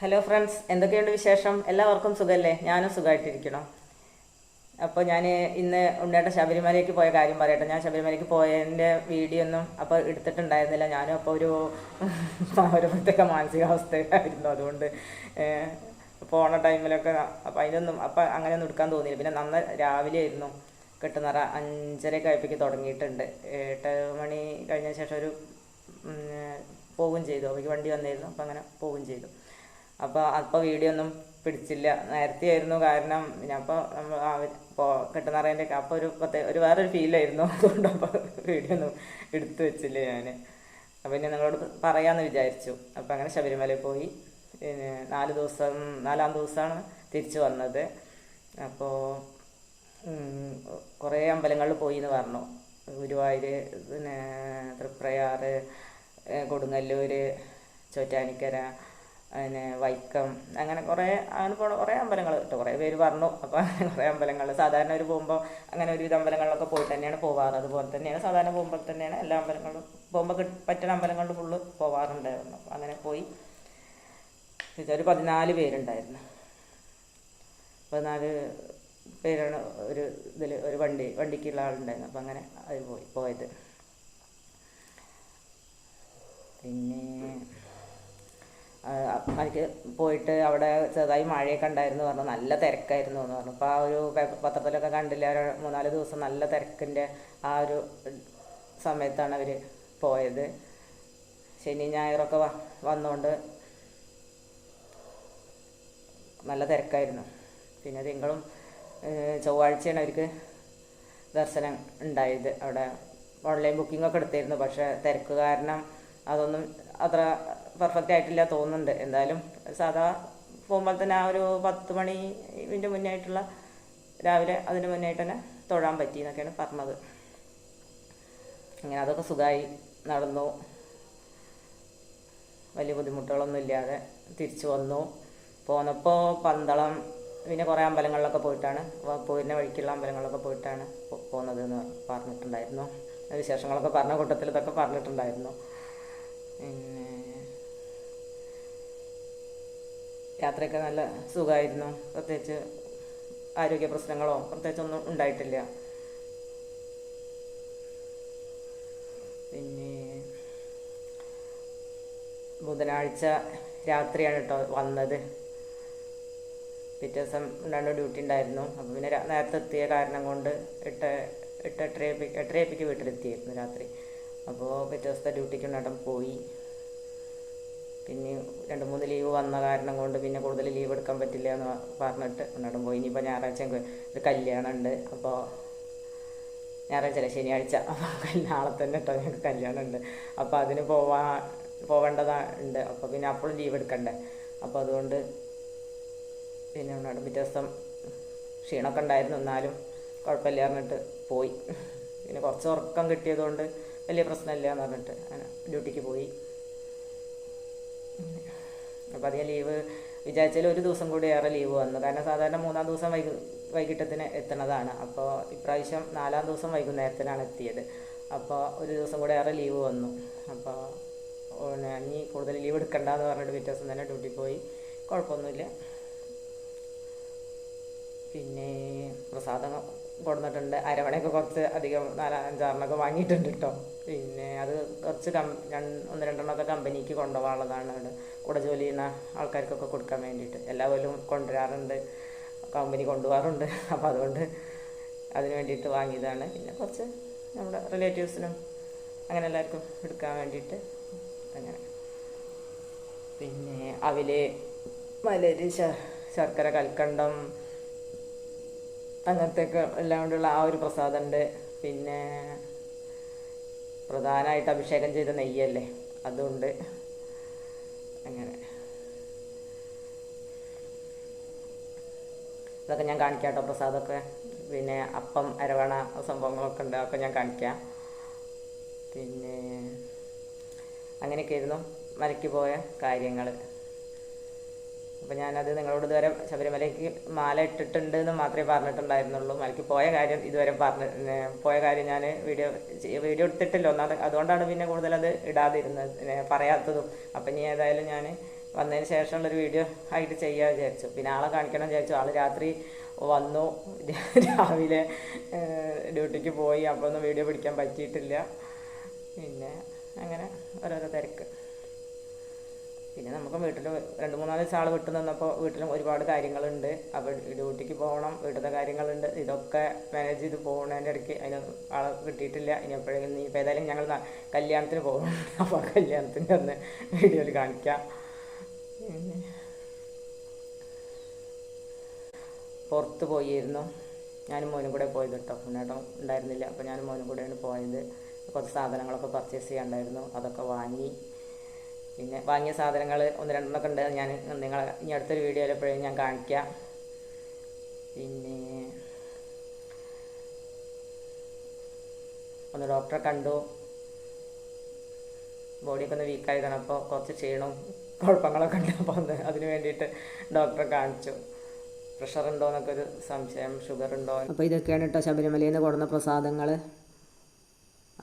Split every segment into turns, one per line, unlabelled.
Hello friends എന്തൊക്കെയുണ്ട് വിശേഷം? എല്ലാവർക്കും സുഖമല്ലേ ഞാനും സുഖമായിട്ടിരിക്കണം അപ്പോൾ ഞാൻ ഇന്ന് ഉണ്ണേട്ട ശബരിമലയ്ക്ക് പോയ കാര്യം പറയട്ടെ. ഞാൻ ശബരിമലയ്ക്ക് പോയതിന്റെ വീഡിയോ ഒന്നും അപ്പോൾ എടുത്തിട്ടുണ്ടായിരുന്നില്ല. ഞാനും അപ്പോൾ ഒരു ഒരു പ്രത്യേക മാനസികാവസ്ഥയായിരുന്നു അതുകൊണ്ട് പോണ ടൈമിലൊക്കെ അപ്പോൾ അതിനൊന്നും അപ്പം അങ്ങനെയൊന്നും എടുക്കാൻ തോന്നിയില്ല. പിന്നെ നന്ന രാവിലെ ആയിരുന്നു. കെട്ടുന്നറ അഞ്ചരയൊക്കെ ആയപ്പോഴേക്ക് തുടങ്ങിയിട്ടുണ്ട്. എട്ട് മണി കഴിഞ്ഞ ശേഷം ഒരു പോവുകയും ചെയ്തു. അവയ്ക്ക് വണ്ടി വന്നിരുന്നു അപ്പോൾ അങ്ങനെ പോവുകയും ചെയ്തു. അപ്പോൾ അപ്പോൾ വീഡിയോ ഒന്നും പിടിച്ചില്ല. നേരത്തെ ആയിരുന്നു കാരണം അപ്പോൾ ഇപ്പോൾ കെട്ടുന്നറേന്റെ അപ്പോൾ ഒരു പ്രത്യേക ഒരു വേറൊരു ഫീലായിരുന്നു അതുകൊണ്ട് അപ്പോൾ വീഡിയോ ഒന്നും എടുത്തു വെച്ചില്ല ഞാൻ അപ്പോൾ ഇനി നിങ്ങളോട് പറയാമെന്ന് വിചാരിച്ചു. അപ്പോൾ അങ്ങനെ ശബരിമലയിൽ പോയി. പിന്നെ നാല് ദിവസം നാലാം ദിവസമാണ് തിരിച്ചു വന്നത്. അപ്പോൾ കുറേ അമ്പലങ്ങളിൽ പോയി എന്ന് പറഞ്ഞു. ഗുരുവായൂർ പിന്നെ തൃപ്രയാറ് കൊടുങ്ങല്ലൂർ ചോറ്റാനിക്കര പിന്നെ വൈക്കം അങ്ങനെ കുറേ അങ്ങനെ കുറേ അമ്പലങ്ങൾ കേട്ടോ കുറേ പേര് പറഞ്ഞു. അപ്പോൾ കുറേ അമ്പലങ്ങൾ. സാധാരണ ഒരു പോകുമ്പോൾ അങ്ങനെ ഒരുവിധ അമ്പലങ്ങളിലൊക്കെ പോയിട്ട് തന്നെയാണ് പോവാറ്. അതുപോലെ തന്നെയാണ് സാധാരണ പോകുമ്പോൾ തന്നെയാണ് എല്ലാ അമ്പലങ്ങളും പോകുമ്പോൾ പറ്റുന്ന അമ്പലങ്ങളിൽ ഫുള്ള് പോവാറുണ്ടായിരുന്നു. അപ്പോൾ അങ്ങനെ പോയി. ഒരു പതിനാല് പേരുണ്ടായിരുന്നു. പതിനാല് പേരാണ് ഒരു ഇതിൽ ഒരു വണ്ടി വണ്ടിക്കുള്ള ആളുണ്ടായിരുന്നു അപ്പം അങ്ങനെ അത് പോയി പോയത്. പിന്നെ എനിക്ക് പോയിട്ട് അവിടെ ചെറുതായി മഴയൊക്കെ ഉണ്ടായിരുന്നു പറഞ്ഞു. നല്ല തിരക്കായിരുന്നു എന്ന് പറഞ്ഞു. അപ്പോൾ ആ ഒരു പത്രത്തിലൊക്കെ കണ്ടില്ല ഒരു മൂന്നാൽ ദിവസം നല്ല തിരക്കിന്റെ ആ ഒരു സമയത്താണ് അവർ പോയത്. ശനി ഞായറൊക്കെ വന്നുകൊണ്ട് നല്ല തിരക്കായിരുന്നു. പിന്നെ തിങ്കളും ചൊവ്വാഴ്ചയാണ് അവർക്ക് ദർശനം ഉണ്ടായത്. അവിടെ ഓൺലൈൻ ബുക്കിംഗ് ഒക്കെ എടുത്തിരുന്നു. പക്ഷേ തിരക്ക് കാരണം അതൊന്നും അത്ര പെർഫെക്റ്റ് ആയിട്ടില്ല തോന്നുന്നുണ്ട്. എന്തായാലും സാധാ പോകുമ്പോൾ തന്നെ ആ ഒരു പത്ത് മണിന്റെ മുന്നേ ആയിട്ടുള്ള രാവിലെ അതിന് മുന്നേ ആയിട്ട് തന്നെ തൊഴാൻ പറ്റി എന്നൊക്കെയാണ് പറഞ്ഞത്. അങ്ങനെ അതൊക്കെ സുഖമായി നടന്നു. വലിയ ബുദ്ധിമുട്ടുകളൊന്നും ഇല്ലാതെ തിരിച്ചു വന്നു. പോന്നപ്പോൾ പന്തളം പിന്നെ കുറേ അമ്പലങ്ങളിലൊക്കെ പോയിട്ടാണ്. പോരുന്ന വഴിക്കുള്ള അമ്പലങ്ങളിലൊക്കെ പോയിട്ടാണ് പോകുന്നത് എന്ന് പറഞ്ഞിട്ടുണ്ടായിരുന്നു. വിശേഷങ്ങളൊക്കെ പറഞ്ഞ കൂട്ടത്തിൽ ഇതൊക്കെ പറഞ്ഞിട്ടുണ്ടായിരുന്നു. പിന്നെ യാത്രയൊക്കെ നല്ല സുഖമായിരുന്നു. പ്രത്യേകിച്ച് ആരോഗ്യ പ്രശ്നങ്ങളോ പ്രത്യേകിച്ചൊന്നും ഉണ്ടായിട്ടില്ല. പിന്നെ ബുധനാഴ്ച രാത്രിയാണ് കേട്ടോ വന്നത്. പിറ്റേ ദിവസം രണ്ട് ഡ്യൂട്ടി ഉണ്ടായിരുന്നു. അപ്പോൾ പിന്നെ നേരത്തെ എത്തിയ കാരണം കൊണ്ട് എട്ട് എട്ട് എട്ടരയപ്പിക്ക് എട്ടരയപ്പിക്ക് വീട്ടിലെത്തിയായിരുന്നു രാത്രി. അപ്പോൾ പിറ്റേ ദിവസത്തെ ഡ്യൂട്ടിക്ക് ഉണ്ടാട്ടം പോയി. പിന്നെ രണ്ട് മൂന്ന് ലീവ് വന്ന കാരണം കൊണ്ട് പിന്നെ കൂടുതൽ ലീവ് എടുക്കാൻ പറ്റില്ല എന്ന് പറഞ്ഞിട്ട് ഉണ്ണാട്ടം പോയി. ഇനിയിപ്പോൾ ഞായറാഴ്ച ഒരു കല്യാണം ഉണ്ട് അപ്പോൾ ഞായറാഴ്ച അല്ല ശനിയാഴ്ച അപ്പോൾ നാളെ തന്നെ കേട്ടോ ഞങ്ങൾക്ക് കല്യാണം ഉണ്ട് അപ്പോൾ അതിന് പോവാ പോവേണ്ടതുണ്ട് അപ്പോൾ പിന്നെ അപ്പോഴും ലീവ് എടുക്കണ്ടേ. അപ്പോൾ അതുകൊണ്ട് പിന്നെ ഉണ്ണാട് പിറ്റേ ദിവസം ക്ഷീണമൊക്കെ ഉണ്ടായിരുന്നു. എന്നാലും കുഴപ്പമില്ല പറഞ്ഞിട്ട് പോയി. പിന്നെ കുറച്ച് ഉറക്കം കിട്ടിയതുകൊണ്ട് വലിയ പ്രശ്നമില്ല എന്ന് പറഞ്ഞിട്ട് അങ്ങനെ ഡ്യൂട്ടിക്ക് പോയി. അപ്പോൾ അധികം ലീവ് വിചാരിച്ചാൽ ഒരു ദിവസം കൂടി ഏറെ ലീവ് വന്നു. കാരണം സാധാരണ മൂന്നാം ദിവസം വൈകു വൈകിട്ടത്തിന് എത്തണതാണ് അപ്പോൾ ഇപ്രാവശ്യം നാലാം ദിവസം വൈകുന്നേരത്തിനാണ് എത്തിയത്. അപ്പോൾ ഒരു ദിവസം കൂടി ഏറെ ലീവ് വന്നു. അപ്പോൾ ഇനി കൂടുതൽ ലീവ് എടുക്കണ്ടെന്ന് പറഞ്ഞിട്ട് പിറ്റേ ദിവസം തന്നെ ഡ്യൂട്ടി പോയി. കുഴപ്പമൊന്നുമില്ല. പിന്നെ പ്രസാദം കൊടുത്തിട്ടുണ്ട് അരവണയൊക്കെ കുറച്ച് അധികം നാല് അഞ്ചാറിനൊക്കെ വാങ്ങിയിട്ടുണ്ട് കേട്ടോ പിന്നെ അത് കുറച്ച് കം ഒന്ന് രണ്ടെണ്ണമൊക്കെ കമ്പനിക്ക് കൊണ്ടുപോകാനുള്ളതാണ് അവിടെ. കൂടെ ജോലി ചെയ്യുന്ന ആൾക്കാർക്കൊക്കെ കൊടുക്കാൻ വേണ്ടിയിട്ട്. എല്ലാ പോലും കൊണ്ടുവരാറുണ്ട്. കമ്പനി കൊണ്ടുപോകാറുണ്ട്. അപ്പോൾ അതുകൊണ്ട് അതിന് വേണ്ടിയിട്ട് വാങ്ങിയതാണ്. പിന്നെ കുറച്ച് നമ്മുടെ റിലേറ്റീവ്സിനും അങ്ങനെ എല്ലാവർക്കും എടുക്കാൻ വേണ്ടിയിട്ട് അങ്ങനെ. പിന്നെ അവിൽ മലര് ശർക്കര കൽക്കണ്ടം അങ്ങനത്തെയൊക്കെ എല്ലാം കൊണ്ടുള്ള ആ ഒരു പ്രസാദമുണ്ട്. പിന്നെ പ്രധാനമായിട്ട് അഭിഷേകം ചെയ്ത നെയ്യല്ലേ അതുണ്ട്. അങ്ങനെ. ഇതൊക്കെ ഞാൻ കാണിക്കാം കേട്ടോ പ്രസാദമൊക്കെ. പിന്നെ അപ്പം അരവണ സംഭവങ്ങളൊക്കെ ഉണ്ട് അതൊക്കെ ഞാൻ കാണിക്കാം. പിന്നെ അങ്ങനെയൊക്കെ ആയിരുന്നു മലയ്ക്ക് പോയ കാര്യങ്ങൾ അപ്പം ഞാനത് നിങ്ങളോട് ഇതുവരെ ശബരിമലയ്ക്ക് മാല ഇട്ടിട്ടുണ്ട് എന്ന് മാത്രമേ പറഞ്ഞിട്ടുണ്ടായിരുന്നുള്ളൂ. മലയ്ക്ക് പോയ കാര്യം ഇതുവരെ പറഞ്ഞ പോയ കാര്യം ഞാൻ വീഡിയോ വീഡിയോ എടുത്തിട്ടില്ല. ഒന്നാമത് അതുകൊണ്ടാണ് പിന്നെ കൂടുതൽ അത് ഇടാതിരുന്നത് പറയാത്തതും. അപ്പം ഇനി ഏതായാലും ഞാൻ വന്നതിന് ശേഷമുള്ളൊരു വീഡിയോ ആയിട്ട് ചെയ്യാൻ വിചാരിച്ചു. പിന്നെ ആളെ കാണിക്കണം വിചാരിച്ചു. ആൾ രാത്രി വന്നു. രാവിലെ ഡ്യൂട്ടിക്ക് പോയി. അപ്പോൾ ഒന്നും വീഡിയോ പിടിക്കാൻ പറ്റിയിട്ടില്ല. പിന്നെ അങ്ങനെ ഓരോരോ തിരക്ക്. പിന്നെ നമുക്ക് വീട്ടിൽ രണ്ട് മൂന്നാൽ ദിവസം ആൾ വിട്ടു നിന്നപ്പോൾ വീട്ടിലും ഒരുപാട് കാര്യങ്ങളുണ്ട്. അപ്പോൾ ഡ്യൂട്ടിക്ക് പോകണം വീട്ടിലത്തെ കാര്യങ്ങളുണ്ട് ഇതൊക്കെ മാനേജ് ചെയ്ത് പോകുന്നതിന്റെ ഇടയ്ക്ക് അതിന് ആളെ കിട്ടിയിട്ടില്ല. ഇനി എപ്പോഴെങ്കിലും നീ ഇപ്പോൾ ഏതായാലും ഞങ്ങൾ കല്യാണത്തിന് പോകണം. അപ്പോൾ കല്യാണത്തിന്റെ ഒന്ന് വീഡിയോയിൽ കാണിക്കാം. പുറത്ത് പോയിരുന്നു. ഞാനും മോനും കൂടെ പോയത് കേട്ടോ. മുന്നേട്ടം ഉണ്ടായിരുന്നില്ല. അപ്പോൾ ഞാനും മോനും കൂടെയാണ് പോയത്. കുറച്ച് സാധനങ്ങളൊക്കെ പർച്ചേസ് ചെയ്യാണ്ടായിരുന്നു അതൊക്കെ വാങ്ങി. പിന്നെ വാങ്ങിയ സാധനങ്ങൾ ഒന്ന് രണ്ടെണ്ണമൊക്കെ ഉണ്ട്. ഞാൻ നിങ്ങൾ ഇനി അടുത്തൊരു വീഡിയോയിൽ എപ്പോഴും ഞാൻ കാണിക്കാം. പിന്നെ ഒന്ന് ഡോക്ടറെ കണ്ടു. ബോഡിയൊക്കെ ഒന്ന് വീക്കായതാണ് അപ്പോൾ കുറച്ച് ക്ഷീണവും കുഴപ്പങ്ങളൊക്കെ ഉണ്ട്. അപ്പോൾ ഒന്ന് അതിന് വേണ്ടിയിട്ട് ഡോക്ടറെ കാണിച്ചു. പ്രഷർ ഉണ്ടോ എന്നൊക്കെ ഒരു സംശയം. ഷുഗർ ഉണ്ടോ? അപ്പോൾ ഇതൊക്കെയാണ് കേട്ടോ ശബരിമലയിൽ നിന്ന് കൊടുന്ന പ്രസാദങ്ങൾ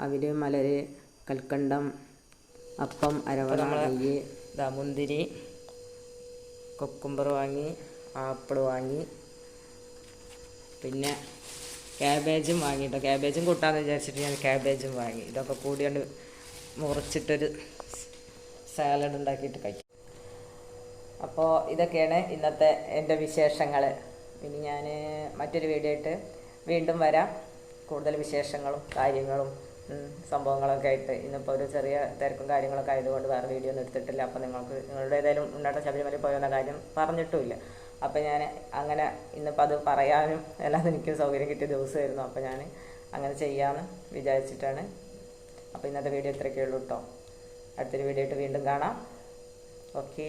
അവർ മലര് കൽക്കണ്ടം അപ്പം അരവണ വാങ്ങി മുന്തിരി കൊക്കുംബർ വാങ്ങി ആപ്പിൾ വാങ്ങി പിന്നെ ക്യാബേജും വാങ്ങി കേട്ടോ ക്യാബേജും കൂട്ടാന്ന് വിചാരിച്ചിട്ട് ഞാൻ ക്യാബേജും വാങ്ങി. ഇതൊക്കെ കൂടിയോണ്ട് മുറിച്ചിട്ടൊരു സാലഡ് ഉണ്ടാക്കിയിട്ട് കഴിക്കും. അപ്പോൾ ഇതൊക്കെയാണ് ഇന്നത്തെ എന്റെ വിശേഷങ്ങൾ ഇനി ഞാൻ മറ്റൊരു വീഡിയോ ആയിട്ട് വീണ്ടും വരാം. കൂടുതൽ വിശേഷങ്ങളും കാര്യങ്ങളും സംഭവങ്ങളൊക്കെ ആയിട്ട് ഇന്നിപ്പോൾ ഒരു ചെറിയ തിരക്കും കാര്യങ്ങളൊക്കെ ആയതുകൊണ്ട് വേറെ വീഡിയോ ഒന്നും എടുത്തിട്ടില്ല. അപ്പോൾ നിങ്ങൾക്ക് നിങ്ങളുടെ ഏതായാലും ഉണ്ടാട്ട ശബരിമല പോയെന്ന കാര്യം പറഞ്ഞിട്ടുമില്ല. അപ്പോൾ ഞാൻ അങ്ങനെ ഇന്നിപ്പോൾ അത് പറയാനും എല്ലാം എനിക്ക് സൗകര്യം കിട്ടിയ ദിവസമായിരുന്നു. അപ്പോൾ ഞാൻ അങ്ങനെ ചെയ്യാമെന്ന് വിചാരിച്ചിട്ടാണ്. അപ്പോൾ ഇന്നത്തെ വീഡിയോ ഇത്രയൊക്കെ ഉള്ളൂ കേട്ടോ അടുത്തൊരു വീഡിയോ ആയിട്ട് വീണ്ടും കാണാം. ഓക്കേ